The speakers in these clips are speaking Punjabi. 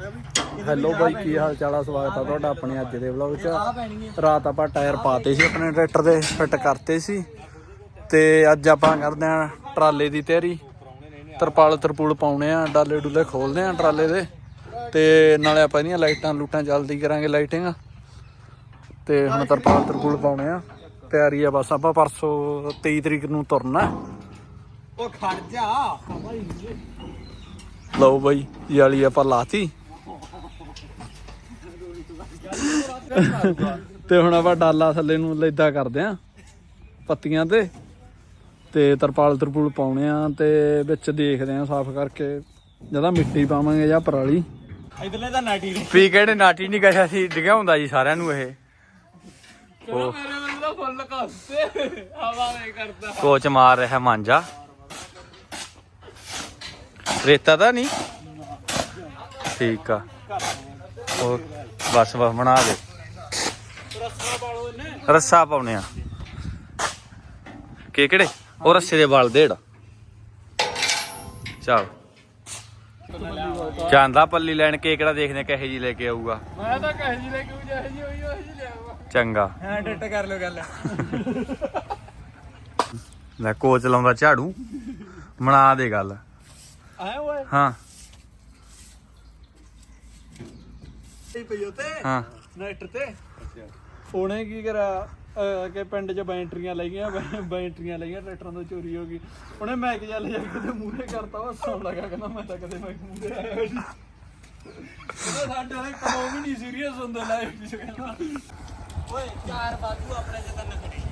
ਹੈਲੋ ਬਾਈ ਕੀ ਹਾਲ ਚਾਲ ਆ? ਸਵਾਗਤ ਆ ਤੁਹਾਡਾ ਆਪਣੇ ਅੱਜ ਦੇ ਵਲੌਗ 'ਚ। ਰਾਤ ਆਪਾਂ ਟਾਇਰ ਪਾਤੇ ਸੀ ਆਪਣੇ ਟਰੈਕਟਰ ਦੇ ਫਿੱਟ ਕਰਤੇ ਸੀ। ਤੇ ਅੱਜ ਆਪਾਂ ਕਰਦੇ ਆ ਟਰਾਲੇ ਦੀ ਤਿਆਰੀ। ਤਰਪਾਲ ਤਰਪੂਲ ਪਾਉਣੇ ਆ ਡਾਲੇ ਡੁੱਲੇ ਖੋਲਦੇ ਆ ਟਰਾਲੇ ਦੇ। ਤੇ ਨਾਲੇ ਆਪਾਂ ਇਹਦੀਆਂ ਲਾਈਟਾਂ ਲੂਟਾਂ ਜਲਦੀ ਕਰਾਂਗੇ ਲਾਈਟਿੰਗ। ਤੇ ਹੁਣ ਤਰਪਾਲ ਤਰਪੂਲ ਪਾਉਣੇ ਆ। ਤਿਆਰੀ ਆ ਬਸ ਆਪਾਂ ਪਰਸੋਂ 23 ਤਰੀਕ ਨੂੰ ਤੁਰਨਾ। ਉਹ ਖੜ ਜਾ। ਲਓ ਬਾਈ ਯਾਲੀ ਆਪਾਂ ਲਾਤੀ। ਤੇ ਹੁਣ ਆਪਾਂ ਡਾਲਾ ਥੱਲੇ ਨੂੰ ਲੈਦਾ ਕਰਦੇ ਆ ਪੱਤੀਆਂ ਤੇ ਤੇ ਤਰਪਾਲ ਤਰਪੂਲ ਪਾਉਣੇ ਆ ਤੇ ਵਿੱਚ ਦੇਖਦੇ ਆ ਸਾਫ਼ ਕਰਕੇ ਜਦਾ ਮਿੱਟੀ ਪਾਵਾਂਗੇ ਜਾਂ ਪਰਾਲੀ। ਇਧਰਲੇ ਤਾਂ ਨਾਟੀ ਨੇ ਪੀ ਕਿਹੜੇ ਨਾਟੀ ਨਹੀਂ ਕਰਿਆ ਸੀ ਡਿਗਿਆ ਹੁੰਦਾ ਜੀ ਸਾਰਿਆਂ ਨੂੰ ਇਹ। ਉਹ ਮੇਰੇ ਵੱਲ ਤਾਂ ਫੁੱਲ ਕੱਸਤੇ ਹਵਾ ਨਹੀਂ ਕਰਦਾ। ਕੋਚ ਮਾਰ ਰਿਹਾ ਮਾਂਜਾ। ਰੇਤਾ ਤਾਂ ਨਹੀਂ? ਠੀਕ ਆ। ਉਹ ਬਸ ਬਸ ਬਣਾ ਦੇ। ਰਸਾ ਪਾਲੋ ਇਹਨੇ ਰੱਸਾ ਪਾਉਣੇ ਆ। ਕਿ ਕਿਹੜੇ? ਉਹ ਰੱਸੇ ਦੇ ਵਾਲ ਦੇੜ। ਚਲ। ਚਾਂਦਾ ਪੱਲੀ ਲੈਣ ਕੇ ਕਿਹੜਾ ਦੇਖਦੇ ਕਹੇ ਜੀ ਲੈ ਕੇ ਆਊਗਾ। ਮੈਂ ਤਾਂ ਕਹੇ ਜੀ ਲੈ ਕੇ ਜਾਏ ਜੀ ਹੋਈ ਹੋਈ ਜੀ ਲਿਆਵਾ ਚੰਗਾ। ਹਾਂ ਡਿੱਟ ਕਰ ਲੋ ਗੱਲ। ਲੈ ਕੋਚ ਲਾਉਂਦਾ ਝਾੜੂ। ਬਣਾ ਦੇ ਗੱਲ। ਆਏ ਓਏ। ਹਾਂ। ਇਹ ਪਈ ਉਤੇ ਹਾਂ। ਨੈਟ ਤੇ। ਉਹਨੇ ਕੀ ਕਰਿਆ ਅਹ ਕਿ ਪਿੰਡ 'ਚ ਬੈਟਰੀਆਂ ਲੈ ਗਈਆਂ ਬੈ- ਬੈਟਰੀਆਂ ਲਈਆਂ ਟਰੈਕਟਰਾਂ ਤੋਂ ਚੋਰੀ ਹੋ ਗਈ। ਉਹਨੇ ਮੈਕ ਜਾ ਕੇ ਤੇ ਮੂਹਰੇ ਕਰਤਾ ਉਹ ਸੌਣ ਲੱਗਾ ਕਹਿੰਦਾ ਮੈਂ ਤਾਂ ਕਦੇ ਮੈਕ ਮੂਹਰੇ ਆਇਆ ਨਹੀਂ। ਸਾਡੇ ਵਾਲੇ ਕਮੋ ਵੀ ਨਹੀਂ ਸੀਰੀਅਸ ਹੁੰਦੇ ਲਾਈਫ 'ਚ ਕਹਿੰਦਾ। ਓਏ ਚਾਰ ਬਾਜੂ ਆਪਣੇ ਤਾਂ ਨਖੜੀ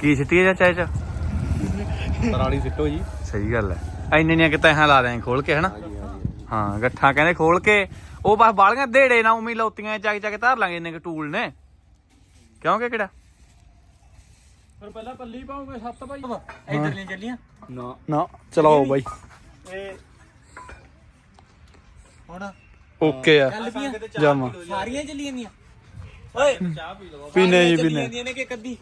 ਕੀ ਸਿੱਟੀ ਜਾ ਚਾਹ ਚ? ਪਰਾਲੀ ਸਿੱਟੋ ਜੀ। ਸਹੀ ਗੱਲ ਹੈ। ਇੰਨੇ ਨਹੀਂ ਕਿਤੇ ਹਾਂ ਲਾ ਦੇਂ ਖੋਲ ਕੇ ਹਨਾ? ਹਾਂ ਗੱਠਾਂ ਕਹਿੰਦੇ ਖੋਲ ਕੇ। ਉਹ ਬਸ ਬਾਲੀਆਂ ਦੇੜੇ ਨਾ ਉਮੀ ਲੌਤੀਆਂ ਚੱਕ ਚੱਕ ਧਰ ਲਾਂਗੇ ਇੰਨੇ ਕੁ ਟੂਲ ਨੇ। ਕਿਉਂ ਕਿ ਕਿਹੜਾ? ਫਿਰ ਪਹਿਲਾਂ ਪੱਲੀ ਪਾਉਂਗੇ ਸੱਤ ਭਾਈ ਇਧਰਲੀਆਂ ਚੱਲੀਆਂ। ਨਾ। ਨਾ ਚਲਾਓ ਬਾਈ। ਇਹ ਹੁਣ ਓਕੇ ਆ। ਜਾਮਾ ਸਾਰੀਆਂ ਚੱਲੀਆਂ ਦੀਆਂ। ਓਏ। ਪੀਨੇ ਜੀ ਚੱਲੀਆਂ ਪੀਨੇ। ਦੀਆਂ ਨੇ ਕਿ ਕੱਦੀ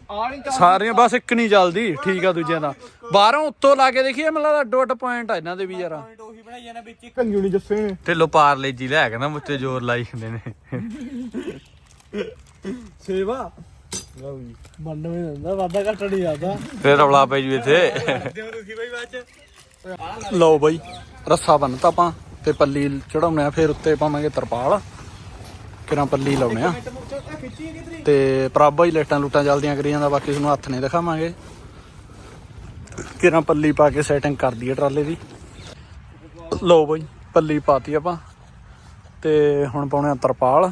ਸਾਰੀਆਂ ਬਸ ਇੱਕ ਨਹੀਂ ਚੱਲਦੀ ਠੀਕ ਆ ਦੂਜਿਆਂ ਦਾ। ਬਾਹਰੋਂ ਉੱਤੋਂ ਲਾ ਕੇ ਦੇਖੀਏ ਮੈਨੂੰ ਲੱਗਦਾ ਡੋਟ ਪੁਆਇੰਟ ਆ ਇਹਨਾਂ ਦੇ ਵੀ ਯਾਰਾ। ਪੁਆਇੰਟ ਉਹੀ ਬਣਾਈ ਜਾਣਾ ਵਿੱਚ ਇੱਕ। ਕੰਜੂ ਨਹੀਂ ਜੱਸੇ ਨੇ। ਢਿੱਲੋਂ ਪਾਰ ਲੈ ਜੀ ਲੈ ਕਹਿੰਦਾ ਮੁੱਤੇ ਜ਼ੋਰ ਲਾਈ ਜਾਂਦੇ ਨੇ। ਸੇਵਾ। ਲਓ ਜੀ। 92 ਦਿੰਦਾ ਵਾਦਾ ਘੱਟ ਨਹੀਂ ਆਦਾ ਫੇਰ ਰੌਲਾ ਪੈ ਜੂ ਇੱਥੇ। ਦਿਓ ਤੁਸੀਂ ਬਈ ਬਾਅਦ ਚ ਲਓ ਬਾਈ ਰੱਸਾ ਬੰਨਤਾ ਆਪਾਂ ਤੇ ਪੱਲੀ ਚੜਾਉਣੇ ਆ ਫਿਰ ਉੱਤੇ ਪਾਵਾਂਗੇ ਤਰਪਾਲ। ਕਿਰਾਂ ਪੱਲੀ ਲਾਉਣੇ ਆ। ਤੇ ਪ੍ਰਾਭਾ ਹੀ ਲਾਈਟਾਂ ਲੂਟਾਂ ਜਲਦੀਆਂ ਕਰੀ ਜਾਂਦਾ ਬਾਕੀ ਤੁਹਾਨੂੰ ਹੱਥ ਨਹੀਂ ਦਿਖਾਵਾਂਗੇ। ਕਿਰਾਂ ਪੱਲੀ ਪਾ ਕੇ ਸੈਟਿੰਗ ਕਰ ਦਈਏ ਟਰਾਲੇ ਦੀ। ਲਓ ਬਾਈ, ਪੱਲੀ ਪਾਤੀ ਆਪਾਂ। ਤੇ ਹੁਣ ਪਾਉਣੇ ਆ ਤਰਪਾਲ।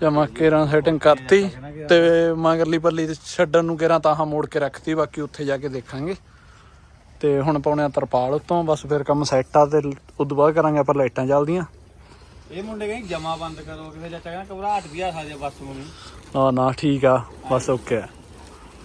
ਜਮਾ ਕੇਰਾਂ ਸੈਟਿੰਗ ਕਰਤੀ ਤੇ ਮਗਰਲੀ ਪੱਲੀ ਤੇ ਛੱਡਣ ਨੂੰ ਕੇਰਾਂ ਤਾਂ ਮੋੜ ਕੇ ਰੱਖਤੀ, ਬਾਕੀ ਉੱਥੇ ਜਾ ਕੇ ਦੇਖਾਂਗੇ। ਤੇ ਹੁਣ ਪਾਉਣੇ ਆ ਤਰਪਾਲ ਉੱਤੋਂ, ਬਸ ਫਿਰ ਕੰਮ ਸੈੱਟ ਆ ਤੇ ਉਦੋਂ ਬਾਅਦ ਕਰਾਂਗੇ ਆਪਾਂ ਲਾਈਟਾਂ ਚੱਲਦੀਆਂ। ਇਹ ਮੁੰਡੇ ਕਹਿੰਦੇ ਜਮਾ ਬੰਦ ਕਰੋ, ਕਿਸੇ ਚਾਚਾ ਕਹਿੰਦਾ ਘਬਰਾਹਟ ਵੀ ਆ ਸਕਦੀ ਆ ਨੂੰ ਵੀ ਨਾ, ਠੀਕ ਆ, ਬਸ ਓਕੇ। ਆ